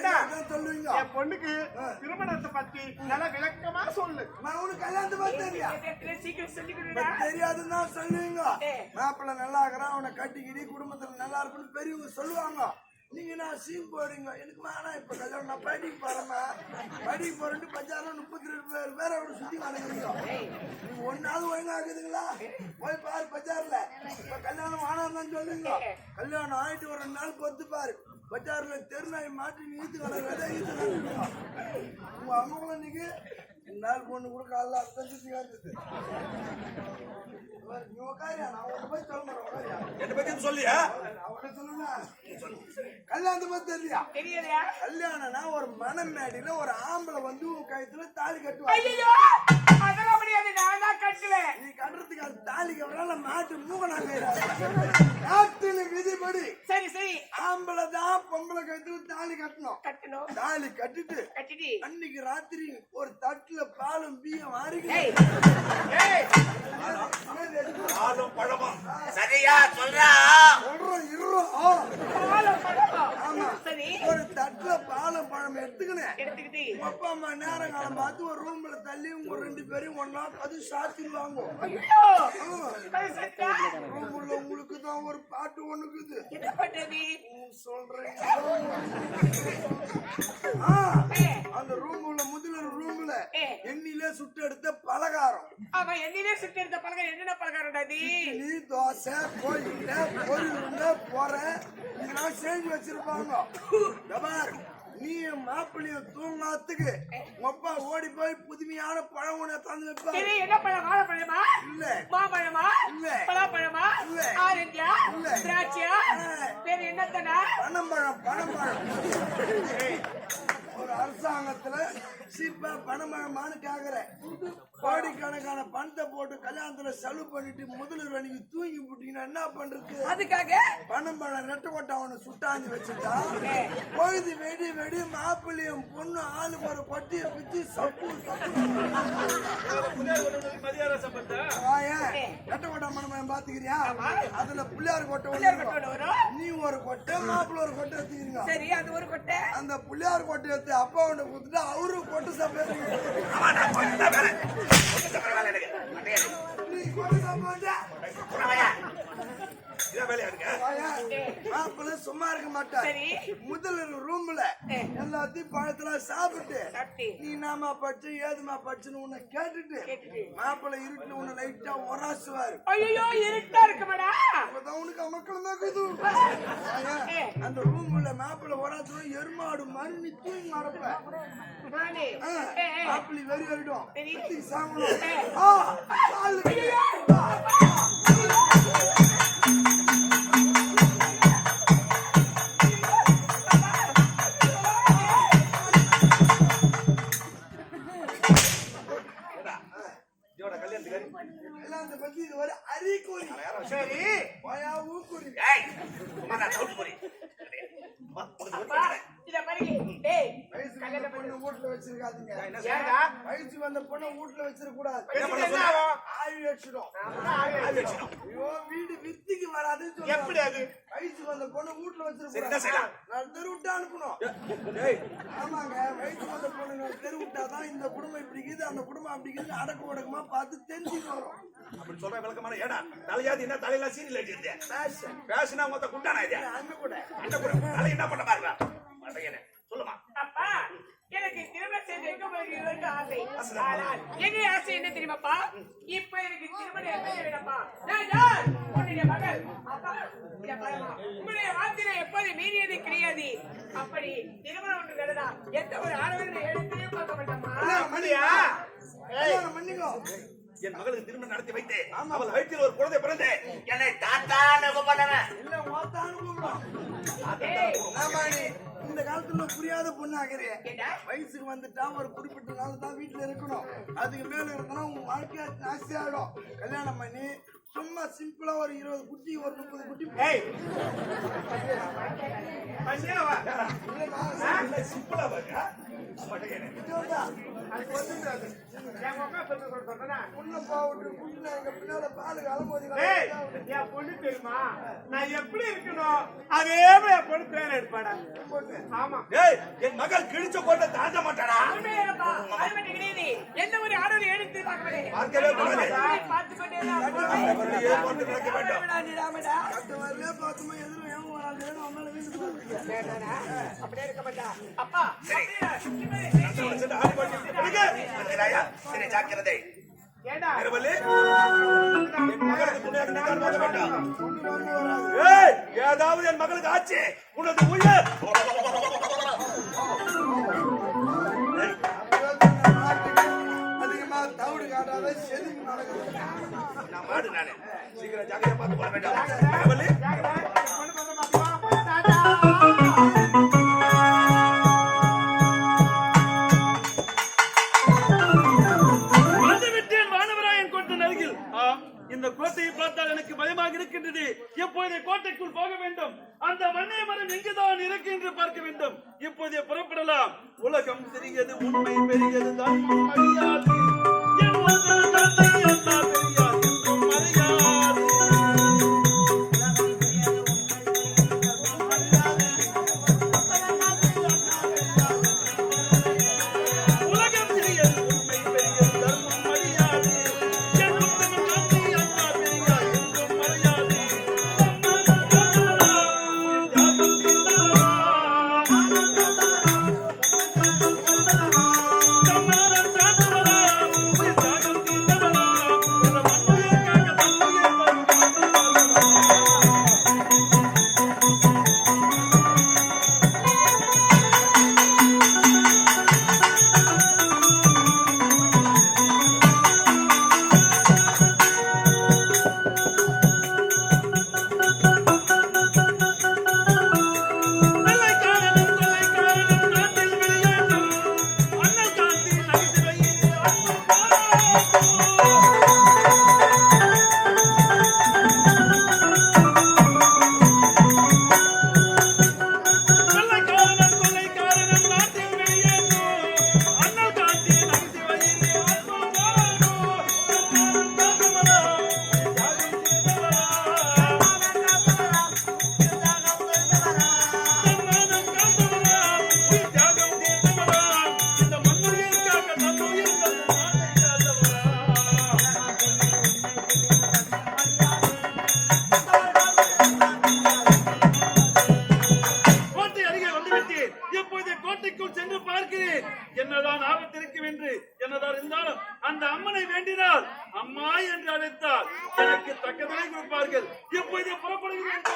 ஏண்டா? சொல்லுவீங்க? என் பொண்ணுக்கு திருமணத்தை பத்தி நல்லா விளக்கமா சொல்லு. நான் உனக்கு கல்யாணத்தை பத்தி தெரியா? சீக்கிரம் சொல்லி கொடுடா. தெரியாதுன்னு தான் சொல்லுவீங்க. மாப்பிள்ளை நல்லா இருக்கிறான் அவனை கட்டிக்கிடி குடும்பத்துல நல்லா இருக்குன்னு பெரியவங்க சொல்லுவாங்க. நீங்க நான் சீன் போடுங்க எனக்கு வேணாம் இப்ப கல்யாணம். நான் படிக்க போறேன்னா படிக்க போறேன்ட்டு பஞ்சாயிரம் முப்பத்தி ரெண்டு பேர் பேர் அவரு சுத்தி வணங்குறீங்க. நீங்க ஒன்னாவது ஒழுங்கா இருக்குதுங்களா? போய் பாரு பஜார்ல இப்ப கல்யாணம் வேணாம் சொல்லுங்க கல்யாணம் ஆயிட்டு ஒரு ரெண்டு நாள் பொத்து பாரு. பஜார்ல தெருநாய் மாட்டி நீ ஈத்து கிடக்கிறத ஈத்து கிடக்குறீங்க. உங்க அம்மாவும் இன்னைக்கு நாள் பொண்ணு கூட காலைல அர்த்தம் சுத்தி இருந்தது. என்ன பத்தி சொல்லியா? அவனை சொல்லுங்க கல்யாணத்தை பத்தி தெரியலையா? தெரியலையா கல்யாணம்னா ஒரு மனம் மேடையில ஒரு ஆம்பளை வந்து உன் கழுத்துல தாலி கட்டுவாங்க. ஐயோ அதெல்லாம் முடியாது நான் தான் கட்டுவேன். நீ கட்டுறதுக்கு அது தாலி கட்டுறா மாட்டு மூகனாங்க நாட்டில விதிப்படி சரி சரி. ஆம்பளை தான் பொம்பளை கழுத்துல தாலி கட்டணும். கட்டணும். தாலி கட்டிட்டு கட்டிடி அன்னைக்கு ராத்திரி ஒரு தட்டுல பாலும் பீயம் ஆளும் பழமும். சரியா சொல்றா? சொல்றோம் இருறோம் பழமா ஆமா. சரி. ஒரு தட்டுல பாலும் பழம் எடுத்துக்கினேன் எடுத்துக்கிட்டு. அப்பா அம்மா நேரம் காலம் பார்த்து ஒரு ரூம்ல தள்ளி உங்க ரெண்டு பேரையும் ஒன்னா அது சாத்திடுவாங்க. சத்தா ரூம்ல உங்களுக்கு தான் ஒரு பாட்டு ஒண்ணுக்குது. என்ன பண்றது சொல்றேன். ஆ, அந்த ரூம்ல முதல்ல ரூம்ல. எண்ணிலே சுட்டு எடுத்த பலகாரம். அவன் என்னிலே சுட்டு எடுத்த பலகாரம். என்னென்ன பலகாரம்டா அது? இட்லி தோசை கோயில பொருள் போற இதெல்லாம் செஞ்சு வச்சிருப்பாங்க. நீ மாப்பிள்ளைய தூங்காத்துக்கு அப்பா ஓடி போய் புதுமையான பழம் ஒண்ணு தந்து சரி என்ன பழம்? வாழைப்பழமா? இல்ல. மாம்பழமா? இல்ல. பலாப்பழமா? இல்ல. ஆரஞ்சா இல்ல. திராட்சையா. வேற என்னத்தனா? பனம்பழம் பனம்பழம். அரசாங்கத்துல சீப்பா பனம்பழமானு கேக்குற கோடிக்கணக்கான பணத்தை போட்டு கல்யாணத்துல செலவு பண்ணிட்டு முதல்வர் அன்னைக்கு தூங்கி போட்டீங்கன்னா என்ன பண்றது? அதுக்காக? பனம்பழம் ரெட்டை கொட்டை அவனை சுட்டாஞ்சு வச்சுட்டா பொழுது வெடி வெடி மாப்பிள்ளையும் பொண்ணு ஆளுக்கு ஒரு கொட்டியை பிச்சு சப்பு. ரெட்டை கொட்டை மனமயம் பாத்துக்கிறியா? அதுல பிள்ளையார் கொட்டை. நீ ஒரு கொட்டை மாப்பிள்ளை ஒரு கொட்டை எடுத்துக்கிறீங்க. சரி அது ஒரு கொட்டை. அந்த பிள்ளையார் கொட்டை எடுத்து அப்பா உன்னை கொடுத்துட்டு அவரு கொட்டை வேலை எனக்கு மாப்பிள்ளை சும்மா இருக்க மாட்டார். முதல்ல ரூம்ல எல்லாத்தையும் பழத்தெல்லாம் சாப்பிட்டு நீ நாம படிச்சு ஏதுமா படிச்சுன்னு உன்னை கேட்டுட்டு. மாப்பிள்ளை இருட்டுல உன்னை லைட்டா உராசுவாரு. ஐயோ இருட்டா இருக்குமாடா அப்பதான் உனக்கு. அந்த ரூம்ல மாப்பிள்ளை உராசுனா எருமாடு மாதிரி நீ தூங்கி நடப்ப. மாப்பிள்ளை வெறி. கத்தி சாப்பிடும் பொண்ணு வீட்டுல வச்சிருக்காதீங்க. வயசுக்கு வந்த பொண்ணை வீட்டுல வச்சிருக்க கூடாது. ஆயுள் வச்சிடும். ஐயோ வீடு வித்துக்கு சொல்றாங்க. எப்படி அது? வந்த பொண்ணை வீட்டுல வச்சிருக்க? நான் தெரு விட்டு அனுப்பணும். ஆமாங்க வயசுக்கு வந்த பொண்ணு நான் தெரு விட்டாதான் இந்த குடும்பம் இப்படி இருக்குது அந்த குடும்பம் அப்படி இருக்குது அடக்க உடக்கமா பார்த்து தெரிஞ்சுட்டு வரும். அப்படி சொல்ற விளக்கமான ஏடா தலையாதி என்ன தலையில சீரியல் அடிச்சிருந்தேன். பேசினா மொத்த குண்டானா இது? அங்க கூட. அந்த கூட. தலை என்ன பண்ண பாருங்க? மட்டையனே சொல்லுமா? அப்பா எனக்கு திருமணம் செய்து வைக்க ஆசை. ஆனால் என்ன ஆசை என்ன தெரியுமாப்பா? இப்ப எனக்கு திருமணம் எப்ப வேணும்ப்பா நான் யார்? உன்னுடைய மகள். அப்பா இங்க பாரும்மா. உங்களுடைய வார்த்தையில எப்போது மீறியது கிடையாது. அப்படி திருமணம் ஒன்று நடந்தா எந்த ஒரு ஆடவர்கள் எடுத்தையும் பார்க்க மாட்டோமா? என் மகளுக்கு திருமணம் நடத்தி வைத்து அவள் வயிற்றில் ஒரு குழந்தை பிறந்து என்னை தாத்தான்னு இல்ல நீ இந்த காலத்துல புரியாத பொண்ணு ஆகிறே வயசுக்கு வந்துட்டா ஒரு குறிப்பிட்ட நாள் தான் வீட்டுல இருக்கணும். அதுக்கு மேல இருந்தா உங்க வாழ்க்கை நாஸ்தி ஆயிடும் கல்யாணம் பண்ணி சும்மா சிம்பிளா ஒரு இருபது குட்டி ஒரு முப்பது குட்டி. என்ன சிம்பிளா போட்டு புண்ணு தெரியுமா? நான் எப்படி இருக்கணும்? அதே மாதிரி பொண்ணு பேர் எடுப்பாடா. ஆமா. என் மகள் கிழிச்ச கோட்டை தாண்ட மாட்டாடா. எந்த ஒரு ஆடலும் எடுத்து. பார்க்கவே அப்படியே இருக்க மாட்டா. அப்பா, சரி. ஜாக்கிரதை. ஏதாவது என் மகளுக்கு ஆச்சு. உனது உயிர். அதிகமா தவிடு காட்டாத செதுக்கு நடக்குது. நான் மாடு நானு. சீக்கிரம் ஜாக்கிரதை பார்த்து போட வேண்டாம். இந்த கோட்டையை பார்த்தால் எனக்கு பயமாக இருக்கின்றது. எப்போதே கோட்டைக்குள் போக வேண்டும். அந்த மண்ணை மரம் எங்குதான் இருக்கு என்று பார்க்க வேண்டும். இப்போதே புறப்படலாம். உலகம் பெரியது உண்மை பெரியது எனக்கு என்னதான் ஆபத்திருக்கும் என்று என்னதான் இருந்தாலும் அந்த அம்மனை வேண்டினால் அம்மா என்று அழைத்தால் எனக்கு தக்கதனை கொடுப்பார்கள். இப்போது புறப்படுகிறேன்